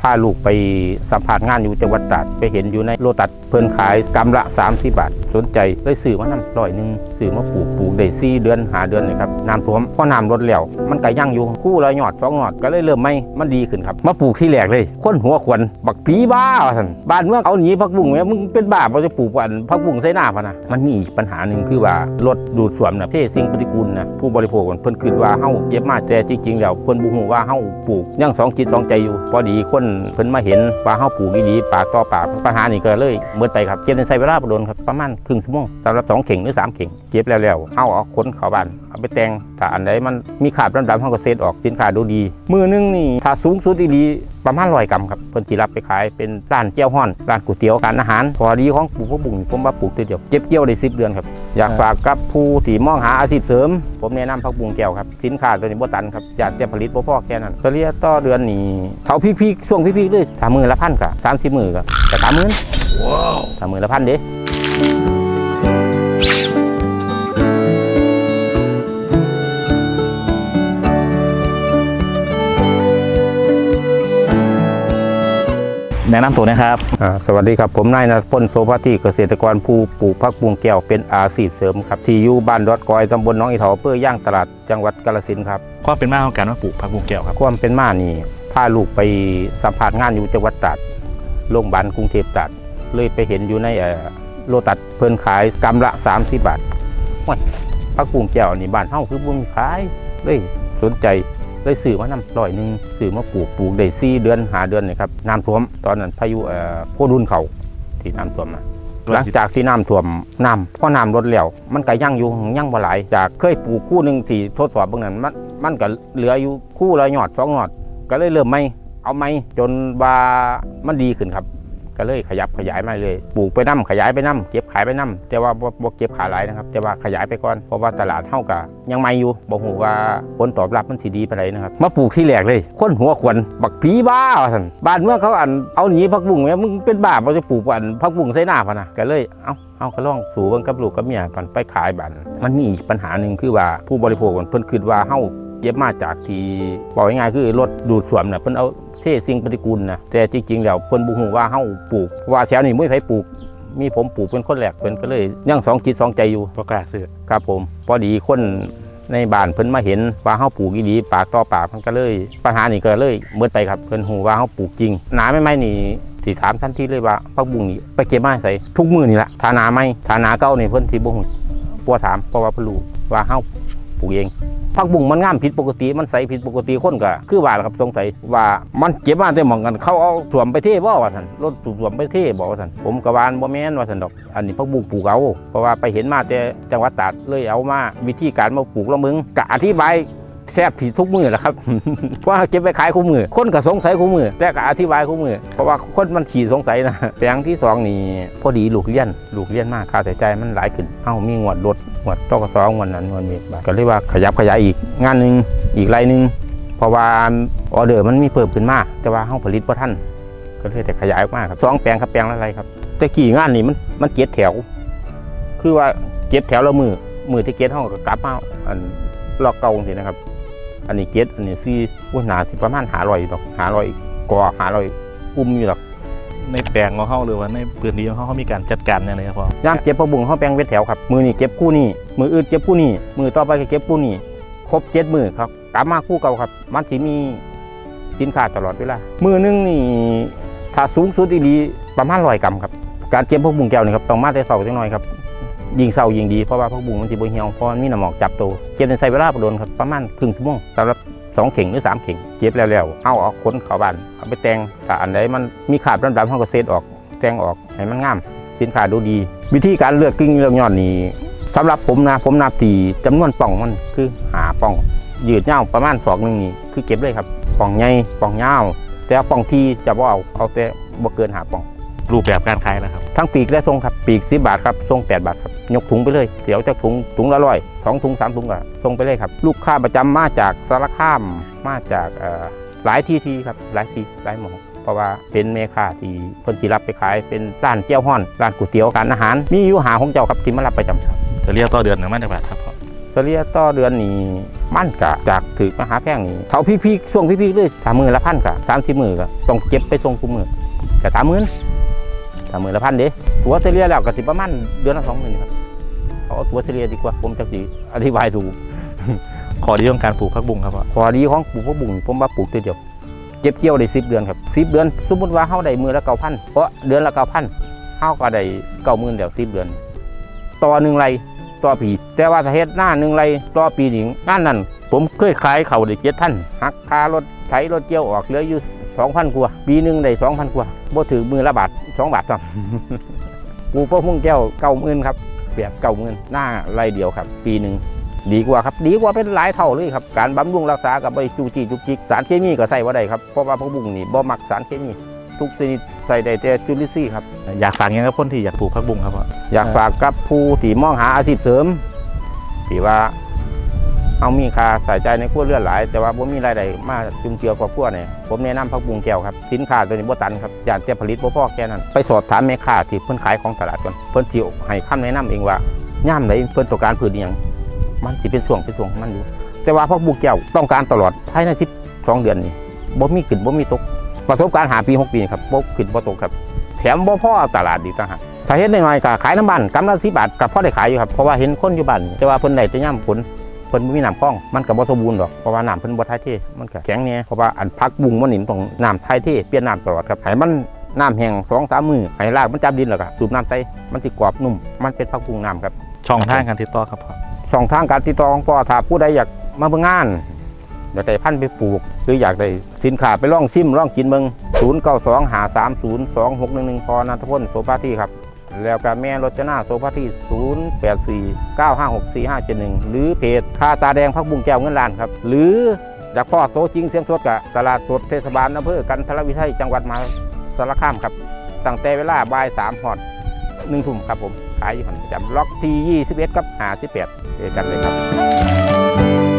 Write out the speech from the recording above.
พาลูกไปสัมผัสงานอยู่จังหวัดตราดไปเห็นอยู่ในโลตัดเพิ่นขายกำละ30บาท สนใจเลยซื้อมานำร้อยหนึงซื้อมาปลูกปลูกได้4เดือนหาเดือนนี่ครับน้ำท่วมพอน้ำลดแล้วมันก็ยั่งอยู่คู่ละหยอดสองหยอดก็เลยเริ่มไม่มันดีขึ้นครับมาปลูกที่แรกเลยคนหัวขวัญบักผีบ้าว่าซั่นบ้านเมืองเอาหนีพักบุ้งแม่มึงเป็นบ้าบ่จะปลูกอันพักบุ้งใส่หน้าพะนะมันมีอีกปัญหาหนึ่งคือว่ารถดูดซ่วมน่ะเทสิ่งปฏิกูลนะผู้บริโภคเพิ่นคิดว่าเฮาเก็บมาแต่จริงๆแล้วเพิ่นบ่ฮู้ว่าเฮาปลูกยังสองจิตสองใจอยู่พอดีคนเพิ่นมาเห็นว่าเฮาปลูกดีๆปากต่อปากปัญหานี่ก็เลยเมื่อไปครับเก็บในใส่เวลาบ่โดนครับประมาณครึ่งชั่วโมงสำหรับสองเข่งหรือสามเข่งเก็บแล้วๆเอาเอาขนเข้าบ้าน เอาไปแต่งถ้าอันใดมันมีคราบดำๆเฮาก็เซตออกสินค้าดูดี มือหนึงนี่ถ้าสูงสุดดีๆประมาณ100กรัมครับเพิ่นสิรับไปขายเป็นร้านเจียวฮ้อนร้านก๋วยเตี๋ยวการอาหารพอดีของปลูกผักบุ้งนี่ผมว่าปลูกทีเดียวเก็บเกี่ยวได้10เดือนครับอยากฝากกับผู้ที่มองหาอาชีพเสริม ผมแนะนำผักบุ้งแก้วครับสินค้าตัวนี้บ่ตันครับอยากจะผลิตบ่พอแค่นั้นเฉลี่ยต่อเดือนนี่เท่าพีคๆช่วงพีคๆเลยถ้ามือละพันก็30มือก็แต่สามหมื่นถ้ามือละพันเด้ แนะนำตัวนะครับอ่าสวัสดีครับ ผมนายนพลโสภาติเกษตรกรผู้ปลูกผักบุ้งแก้วเป็นอาชีพเสริมครับ ที่อยู่บ้านดอดกอยตำบลหน้องอีเถาอำเพื่อย่างตลาดจังหวัดกาฬสินธุ์ครับความเป็นมาของการมาปลูกผักบุ้งแก้วครับความเป็นมานี่พาลูกไปสัมผัสงานอยู่จังหวัดตราดโรงพยาบาลกรุงเทพตราดเลยไปเห็นอยู่ในเอ่อโลตัดเพิ่นขายกำละ30บาทโอ้ยผักบุ้งแก้วนี่บ้านเฮาคือบ่มีขายเลยสนใจ เลยซื้อมานำร้อยหนึงซื้อมาปลูกปลูกได้4เดือนหาเดือนนี่ครับน้ำท่วมตอนนั้นพายุเอ่อโพดุลเขาที่น้ำท่วมมาหลังจากที่น้ำท่วมน้ำพอน้ำลดแล้วมันก็ยั่งอยู่ยั่งบ่หลายจากเคยปลูกคู่หนึ่งที่ทดสอบเบื้องนั้นมันมันก็เหลืออยู่คู่ละหยอดสองหยอด ก็เลยเริ่มไม่เอาไม่จนว่ามันดีขึ้นครับ ก็เลยขยับขยายมาเลยปลูกไปน้ำขยายไปน้ำเก็บขายไปน้ำแต่ว่าบ่บ่เก็บขายหลายนะครับ แต่ว่าขยายไปก่อนเพราะว่าตลาดเท่ากับยังไม่อยู่บอกหูว่าผลตอบรับมันสิดีไปไหนนะครับมาปลูกที่แรกเลยคนหัวขวัญบักผีบ้าว่าซั่นบ้านเมื่อเขาอันเอาหนีพักบุ้งแม่ยมึงเป็นบ้าบ่จะปลูกอันพักบุ้งใส่หน้าพะนะก็เลยเอ้าเอาก็ล่องสู่เบิ่งกับลูกกับเมียปันไปขายบันมันมีอีกปัญหาหนึ่งคือว่าผู้บริโภคเพิ่นคิดว่าเฮาเก็บมาจากที่บอกง่ายๆคือรถดูดซ่วมน่ะเพิ่นเอา เทสิ่งปฏิกูลนะแต่จริงๆแล้วเพิ่นบ่ฮู้ว่าเฮาปลูกเพราะว่าแถวนี้บ่มีไผปลูก มีผมปลูกเป็นคนแรกเพิ่นก็เลยยังสองจิตสองใจอยู่ก็กล้าซื้อครับผมพอดีคนในบ้านเพิ่นมาเห็นว่าเฮาปลูกอีหลีปากต่อปากมันก็เลยปัญหานี่ก็เลยเมิดไปครับเพิ่นฮู้ว่าเฮาปลูกจริงหนาไม่ไม่นี่สิถามทันทีเลยว่าผักบุ้งนี่ไปเก็บมาใส่ทุกมื้อนี่ละถ้าหนาไม่ถ้าหนาเก่านี่เพิ่นสิบ่ฮู้ปัวถามเพราะว่าเพิ่นรู้ว่าเฮา ปลูกเองผักบุ้งมันงามผิดปกติมันใสผิดปกติคนก็คือว่าละครับสงสัยว่ามันเก็บมาแต่หมองกันเขาเอาสวมไปเทบ่ว่าท่านรถสวมไปเทบ่ว่าท่านผมกะวานบ่แม่นว่าท่านดอก อันนี้ผักบุ้งปลูกเอาเพราะว่าไปเห็นมาแต่จังหวัดตราดเลยเอามาวิธีการมาปลูกแล้วมึงกะอธิบาย แซ่บที่ทุกมือแหละครับ ว่าเก็บไปขายคู่มือ คนก็สงสัยคู่มือแต่ก็อธิบายคู่มือ เพราะว่าคนมันฉี่สงสัยนะแปลงที่สองนี่พอดีลูกเลี้ยนลูกเลี้ยนมากค่าใช้จ่ายมันหลายขึ้นเอ้ามีงวดรถงวดตกสองวดนั้นงวดนี้ก็เลยกว่าขยับขยายอีกงานหนึ่งอีกไรหนึ่งเพราะว่าออเดอร์มันมีเพิ่มขึ้นมาก แต่ว่าเฮาผลิตบ่ทันก็เลยแต่ขยายออกมากครับสองแปลงครับแปลงละไรครับแต่กี่งานนี่มันมันเก็บแถว คือว่าเก็บแถวละมือมือที่เก็บเฮาก็กลับมาอันลอกเก่าสินะครับ อันนี้เก็ตอันนี้ซีว่าหนาสิประมาณหาลอยดอกหาลอยกอหาลอยอุ้มอยู่ดอกในแปลงของเขาหรือว่าในพื้นที่ของเขาเขามีการจัดการยังไงครับพ่อย่ามเก็บผักบุ้งเขาแปลงเวทแถวครับมือนี่เก็บคู่นี่มืออื่นเก็บคู่นี่มือต่อไปก็เก็บคู่นี่ครบเจ็ดมือครับกลับมาคู่เก่าครับ มันสิมีสินค้าตลอดเวลามือหนึงนี่ถ้าสูงสุดดีๆประมาณร้อยกรัมครับการเก็บผักบุ้งแก้วนี่ครับต้องมาแต่เสาจังหน่อยครับ ยิงเสายิงดีเพราะว่าผักบุ้งมันสิบ่เหี่ยวเพราะมันมีน้ำหมอกจับตัวเก็บในใส่เวลาประโดนครับประมาณครึ่งชั่วโมงสำหรับสองเข่งหรือสามเข่งเก็บแล้วๆเอาเออกขนเข้าบ้านเอาไปแต่งถ้าอันใดมันมีขาบดำๆเขาก็เซตออกแต่งออกให้มันงามสินค้าดูดี วิธีการเลือกกิ้งเลือกยอดนี่สำหรับผมนะผมนับตีจำนวนป่องมันคือหาป่อง ยืดยาวประมาณสองหนึ่งนี่คือเก็บเลยครับป่องใหญ่ป่องยาว แต่ว่าป่องที่จะบ่เอาเอาแต่บ่เกินหาป่องรูปแบบการขายนะครับ ทั้งปีกและทรงครับปีกสิบาทครับทรงแปดบาทครับ ยกถุงไปเลยเดี๋ยวจากถุงถุงละร้อยสองถุงสามถุงก็ทรงไปเลยครับ ลูกค้าประจำมาจากสารคามมาจากเอ่อหลายที่ที่ครับหลายที่หลายหมองเพราะว่าเป็นเมค้าที่เพิ่นสิรับไปขายเป็นร้านเจียวฮ้อนร้านก๋วยเตี๋ยวการอาหาร มีอยู่หาของเจ้าครับที่มารับประจำครับจะเรียกต่อเดือนหนึ่งมาจากบาทครับพ่อเฉลี่ยต่อเดือนนี่มันกะจากถือมาหาแพงนี่เท่าพี่ๆช่วงพี่ๆเลยสามมือละพันกะสามสิบมือก็ต้องเก็บไปส่งกุมมือกะสามหมื่นสามหมื่นละพันเด้ตัวเฉลี่ยแล้วก็สิประมาณเดือนละสองหมื่นครับ เอาตัวเฉลี่ยดีกว่าผมจะสิอธิบายถูกขอดีของการปลูกผักบุ้งครับพ่อข้อดีของปลูกผักบุ้งผมว่าปลูกตัวเดียวเก็บเกี่ยวได้สิบเดือนครับสิบเดือน สมมติว่าเฮาได้มือละเก้าพันเพราะเดือนละเก้าพันเฮาก็ได้เก้าหมื่นแล้วสิบเดือน ต่อหนึ่งไรต่อปี แต่ว่าเฮ็ดหน้าหนึ่งไรต่อปีหนิงงานนั้นผมเคยขายเขาได้เจ็ดพันหักค่ารถไถรถเกี่ยวออกเหลืออยู่สองพันกว่าปีหนึ่งได้สองพันกว่าบ่ถือมือละบาทสองบาทซ้ำปลูกพวกมุ่งแก้วเก้าหมื่นครับ แบบเก้าหมื่นหน้าไรเดียวครับ ปีหนึ่งดีกว่าครับดีกว่าเป็นหลายเท่าเลยครับการบำรุงรักษากับใบจูจีจุกจิกสารเคมีก็ใส่ว่าได้ครับเพราะว่าพวกบุ้งนี่บ่มักสารเคมีทุกชนิดใส่ได้แต่จุลินทรีย์ครับอยากฝากหยังกับคนที่อยากปลูกผักบุ้งครับพ่ออยากฝากกับผู้ที่มองหาอาชีพเสริมที่ว่า เอามีค่าใส่ใจในครัวเรือนหลาย แต่ว่าบ่มีรายได้มาจุนเจือครอบครัวเนี่ยผมแนะนำพักบุงแก้วครับสินค้าตัวนี้บ่ตันครับอยานแต่ผลิตบ่พอแค่นั้นไปสอบถามแม่ค้าที่เพิ่นขายของตลาดก่อนเพิ่นสิให้คำแนะนำเองว่าย่ามใดเพิ่นต้องการพืชอีหยังมันสิเป็นช่วงเป็นช่วงของมันอยู่แต่ว่าพวกบุกแก้วต้องการตลอดภายใน12เดือนนี่บ่มีขึ้นบ่มีตกประสบการณ์หาปี6ปีครับบ่ขึ้นบ่ตกครับ แถมบ่พอตลาดดีต่างหากถ้าเฮ็ดได้น้อยก็ขายน้ำบ้านกำละ10บาทก็พอได้ขายอยู่ครับเพราะว่าเห็นคนอยู่บ้านแต่ว่าเพิ่นได้แต่ย่ำฝน เพิ่นบ่มีน้ำคลองมันก็บ่สมบูรณ์ดอกเพราะว่าน้ำเพิ่นบ่ถ่ายเทมันก็แข็งแน่เพราะว่าอันพักบุ้งมันนี่มันต้องน้ำถ่ายเทเปลี่ยนน้ำตลอดครับให้มันน้ำแห้ง2 3มื้อให้รากมันจับดินแล้วก็สูบน้ำใส่มันสิกรอบนุ่ม มันเป็นพักบุ้งน้ำครับช่องทางการติดต่อครับพ่อช่องทางการติดต่อของพ่อถ้าผู้ใดอยากมาเบิ่งงานอยากได้พันธุ์ไปปลูก หรืออยากได้สินค้าไปลองซิมลองกินเบิ่ง0 9 2 5 3 0 2 6 1 1พอนันทพลโสภาที่ครับ แล้วก็แม่รจนาโสภาที่ 0 8 4 9 5 6 4 5 7 1 หรือเพจคาตาแดงพักบุ้งแก้วเงินล้านครับ หรืออยากพ่อโซจริงเสียงสดกับตลาดสดเทศบาลอำเภอกันทรวิชัยจังหวัดมหาสารคามครับ ตั้งแต่เวลาบ่ายสามหอดหนึ่งทุ่มครับผม ขายอยู่หันประจำล็อกที่ 21 กับ 58เจอกันเลยครับ